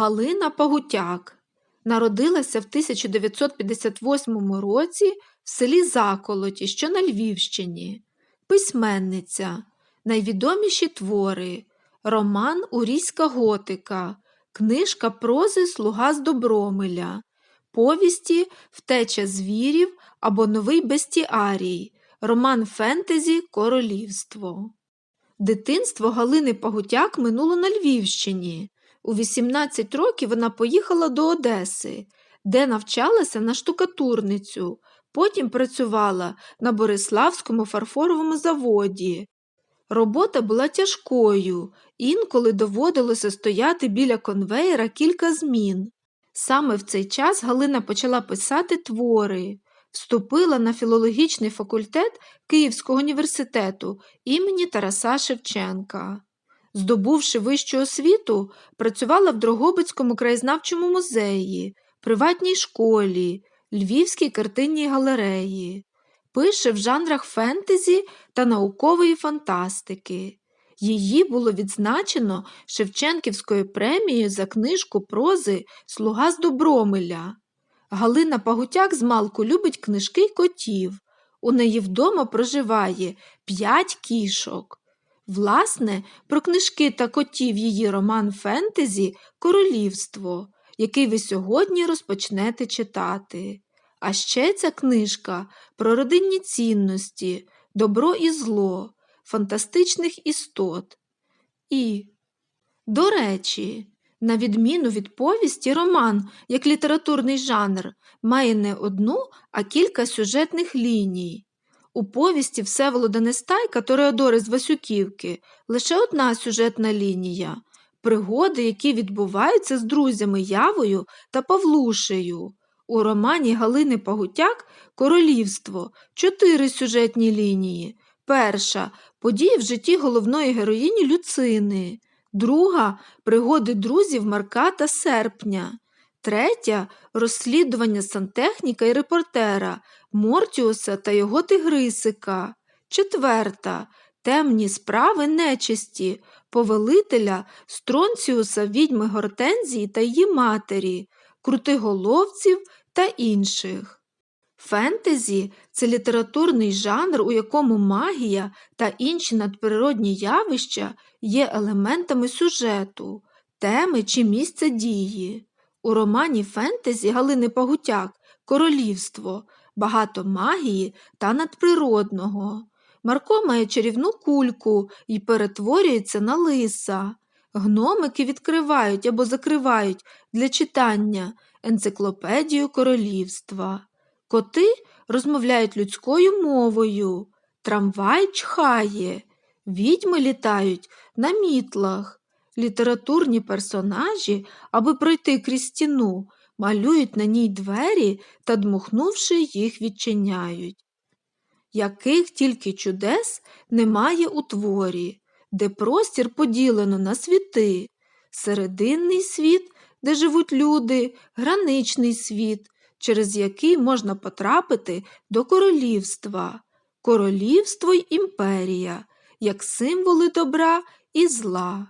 Галина Пагутяк народилася в 1958 році в селі Заколоті, що на Львівщині. Письменниця. Найвідоміші твори Роман Урійська готика, книжка прози Слуга з Добромиля, повісті Втеча звірів або Новий бестіарій, роман фентезі Королівство. Дитинство Галини Пагутяк минуло на Львівщині. У 18 років вона поїхала до Одеси, де навчалася на штукатурницю, потім працювала на Бориславському фарфоровому заводі. Робота була тяжкою, інколи доводилося стояти біля конвеєра кілька змін. Саме в цей час Галина почала писати твори, вступила на філологічний факультет Київського університету імені Тараса Шевченка. Здобувши вищу освіту, працювала в Дрогобицькому краєзнавчому музеї, приватній школі, Львівській картинній галереї. Пише в жанрах фентезі та наукової фантастики. Її було відзначено Шевченківською премією за книжку прози Слуга з Добромиля. Галина Пагутяк з малку любить книжки й котів. У неї вдома проживає п'ять кішок. Власне, про книжки та котів її роман фентезі Королівство, який ви сьогодні розпочнете читати. А ще ця книжка про родинні цінності, добро і зло, фантастичних істот. І, до речі, на відміну від повісті, роман, як літературний жанр, має не одну, а кілька сюжетних ліній. У повісті Всеволода Нестайка Тореодори з Васюківки лише одна сюжетна лінія пригоди, які відбуваються з друзями Явою та Павлушею. У романі Галини Пагутяк Королівство чотири сюжетні лінії. Перша події в житті головної героїні Люцини, друга пригоди друзів Марка та Серпня, третя розслідування сантехніка і репортера Мортіуса та його тигрисика, четверта темні справи нечисті, повелителя Стронціуса відьми Гортензії та її матері, крутиголовців та інших. Фентезі це літературний жанр, у якому магія та інші надприродні явища є елементами сюжету, теми чи місця дії. У романі Фентезі Галини Пагутяк Королівство багато магії та надприродного. Марко має чарівну кульку і перетворюється на лиса. Гномики відкривають або закривають для читання енциклопедію королівства. Коти розмовляють людською мовою, трамвай чхає, відьми літають на мітлах. Літературні персонажі, аби пройти крізь стіну, малюють на ній двері та, дмухнувши, їх відчиняють. Яких тільки чудес немає у творі, де простір поділено на світи, серединний світ, де живуть люди, граничний світ, через який можна потрапити до королівства, королівство й імперія, як символи добра і зла.